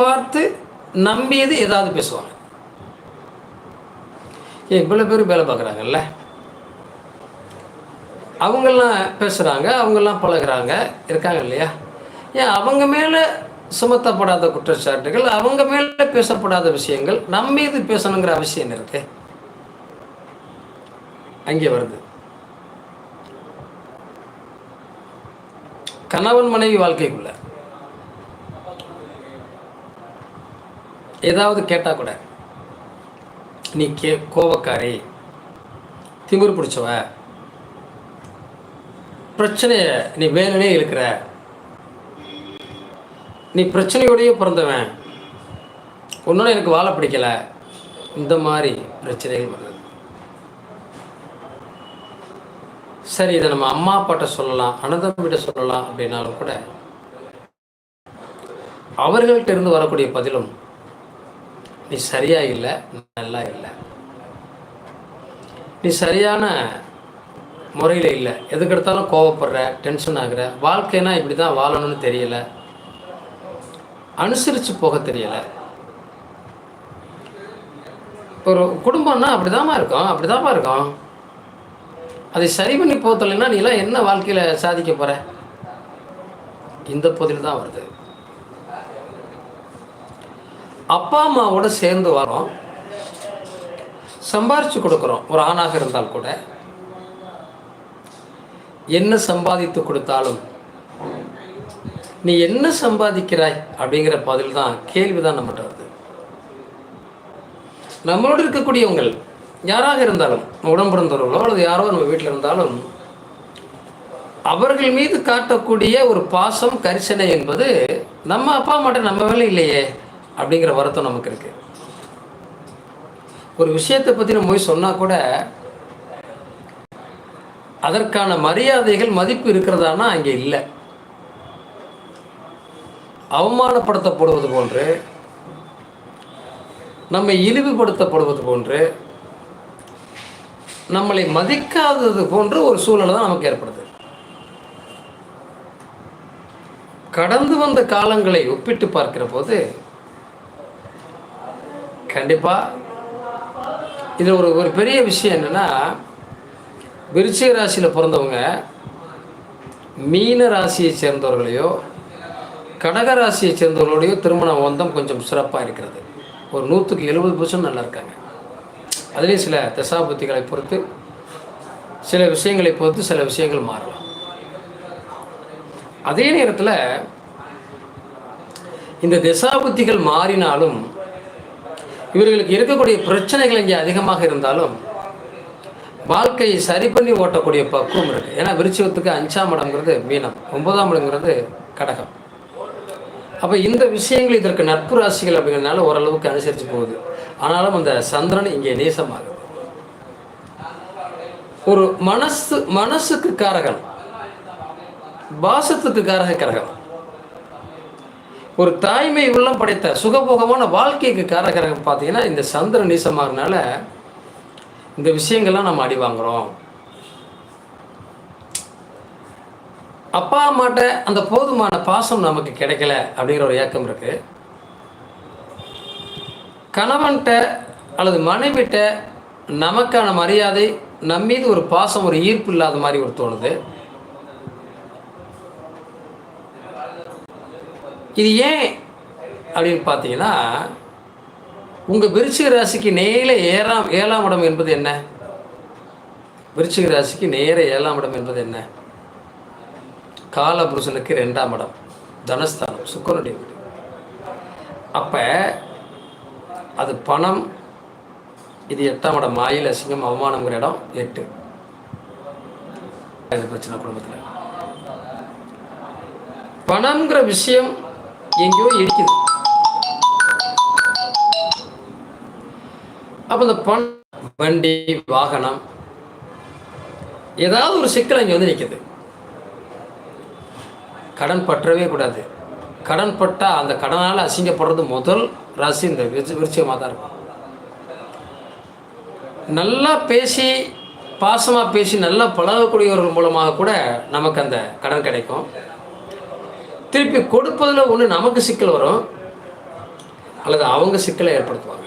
பார்த்து நம்பியது ஏதாவது பேசுவாங்க. ஏன் இவ்வளோ பேர் வேலை பார்க்குறாங்கல்ல? அவங்கெல்லாம் பேசுகிறாங்க அவங்கெல்லாம் பழகுறாங்க இருக்காங்க இல்லையா? ஏன் அவங்க மேலே சுமத்தப்படாத குற்றச்சாட்டுகள் அவங்க மேலே பேசப்படாத விஷயங்கள் நம்ம மீது பேசணுங்கிற அவசியம் இருக்கு? அங்கே வருது. கணவன் மனைவி வாழ்க்கைக்குள்ள. ஏதாவது கேட்டால் கூட நீ கே கோபக்காரி திமிர் பிடிச்சவ பிரச்சனையை நீ வேணுனே இருக்கிற நீ பிரச்சனையோடையே பிறந்தவன் உன்னோட எனக்கு வாழ பிடிக்கல இந்த மாதிரி பிரச்சனைகள் வருது. சரி இதை நம்ம அம்மா அப்பாட்ட சொல்லலாம் அனந்தம்பிட்ட சொல்லலாம் அப்படின்னாலும் கூட அவர்கள்ட்ட இருந்து வரக்கூடிய பதிலும் நீ சரியா இல்லை நல்லா இல்லை. நீ சரியான முறையில் இல்லை. எதுக்கு எடுத்தாலும் கோவப்படுற டென்ஷன் ஆகுற. வாழ்க்கைனா இப்படி தான் வாழணும்னு தெரியல. அனுசரித்து போக தெரியல. ஒரு குடும்பம்னா அப்படிதாம்மா இருக்கும் அப்படிதாம்மா இருக்கும். அதை சரி பண்ணி போத்தலைன்னா நீலாம் என்ன வாழ்க்கையில் சாதிக்க போகிற இந்த பதில் தான் வருது. அப்பா அம்மாவோட சேர்ந்து வரோம். சம்பாரிச்சு கொடுக்குறோம். ஒரு ஆணாக இருந்தால் கூட. என்ன சம்பாதித்து கொடுத்தாலும். நீ என்ன சம்பாதிக்கிறாய்? அப்படிங்கிற பதில் தான் கேள்வி தான் நம்மகிட்ட வருது. நம்மளோடு இருக்கக்கூடியவங்கள் யாராக இருந்தாலும் உடம்பிறந்தவர்களோ அல்லது யாரோ நம்ம வீட்டில் இருந்தாலும் அவர்கள் மீது காட்டக்கூடிய ஒரு பாசம் கரிசனை என்பது நம்ம அப்பா அம்மாட்ட நம்ம வேலை இல்லையே. அப்படிங்கிற வருத்தம் நமக்கு இருக்கு. ஒரு விஷயத்தை பற்றி நம்ம போய் சொன்னால் கூட அதற்கான மரியாதைகள் மதிப்பு இருக்கிறதானா அங்கே இல்லை. அவமானப்படுத்தப்படுவது போன்று நம்மை இழிவுபடுத்தப்படுவது போன்று நம்மளை மதிக்காதது போன்ற ஒரு சூழ்நிலை தான் நமக்கு ஏற்படுது. கடந்து வந்த காலங்களை ஒப்பிட்டு பார்க்கிற போது கண்டிப்பாக இதில் ஒரு ஒரு பெரிய விஷயம் என்னென்னா விருச்சிக ராசியில் பிறந்தவங்க மீன ராசியை சேர்ந்தவர்களையோ கடக ராசியை சேர்ந்தவர்களோடையோ திருமண பந்தம் கொஞ்சம் சிறப்பாக இருக்கிறது. ஒரு நூற்றுக்கு எழுபது பர்சன்ட் நல்லா இருக்காங்க. அதுலேயும் சில தசாபுத்திகளை பொறுத்து சில விஷயங்களை பொறுத்து சில விஷயங்கள் மாறலாம். அதே நேரத்தில் இந்த திசாபுத்திகள் மாறினாலும் இவர்களுக்கு இருக்கக்கூடிய பிரச்சனைகள் இங்கே அதிகமாக இருந்தாலும் வாழ்க்கையை சரி பண்ணி ஓட்டக்கூடிய பக்குவம் இருக்குது ஏன்னா விருச்சிகத்துக்கு அஞ்சாம் இடம்ங்கிறது மீனம் ஒன்பதாம் இடங்கிறது கடகம். அப்போ இந்த விஷயங்கள் இதற்கு நட்பு ராசிகள் அப்படிங்கிறதுனால ஓரளவுக்கு அனுசரித்து போகுது. ஆனாலும் அந்த சந்திரன் இங்கே நேசமாகுது. ஒரு மனசு மனசுக்கு காரகன் பாசத்துக்கு காரக கரகம் ஒரு தாய்மை உள்ளம் படைத்த சுகபோகமான வாழ்க்கைக்கு காரகரகம் பார்த்தீங்கன்னா இந்த சந்திர நீசமாகறனால இந்த விஷயங்கள்லாம் நம்ம அடி வாங்குகிறோம் அப்பா அம்மாட்ட அந்த போதுமான பாசம் நமக்கு கிடைக்கல அப்படிங்கிற ஒரு ஏக்கம் இருக்கு. கணவன்கிட்ட அல்லது மனைவிட்ட நமக்கான மரியாதை நம்மீது ஒரு பாசம் ஒரு ஈர்ப்பு இல்லாத மாதிரி ஒரு தோணுது. இது ஏன் அப்படின்னு பார்த்தீங்கன்னா உங்கள் விருச்சிக ராசிக்கு நேர ஏறாம் ஏழாம் இடம் என்பது என்ன? விருச்சிக ராசிக்கு நேர ஏழாம் இடம் என்பது என்ன? காலபுருஷனுக்கு ரெண்டாம் இடம் தனஸ்தானம் சுக்கரனுடைய வீடு. அப்போ அது பணம் இது எட்டாம் இடம் மாயில் அசிங்கம் அவமானங்கிற இடம் எட்டு. பிரச்சனை குடும்பத்தில். பணங்கிற விஷயம் எங்கேயோ இருக்குது அப்போ இந்த பண வண்டி வாகனம் ஏதாவது ஒரு சிக்கல் அங்கே வந்து நிற்குது கடன் பற்றவே கூடாது. கடன் பட்டால் அந்த கடனால் அசிங்கப்படுறது முதல் ராசி இந்த விருச்சிகமாக தான் இருக்கும். நல்லா பேசி பாசமாக பேசி நல்லா பழகக்கூடியவர்கள் மூலமாக கூட நமக்கு அந்த கடன் கிடைக்கும். திருப்பி கொடுப்பதில் ஒன்று நமக்கு சிக்கல் வரும். அல்லது அவங்க சிக்கலை ஏற்படுத்துவாங்க.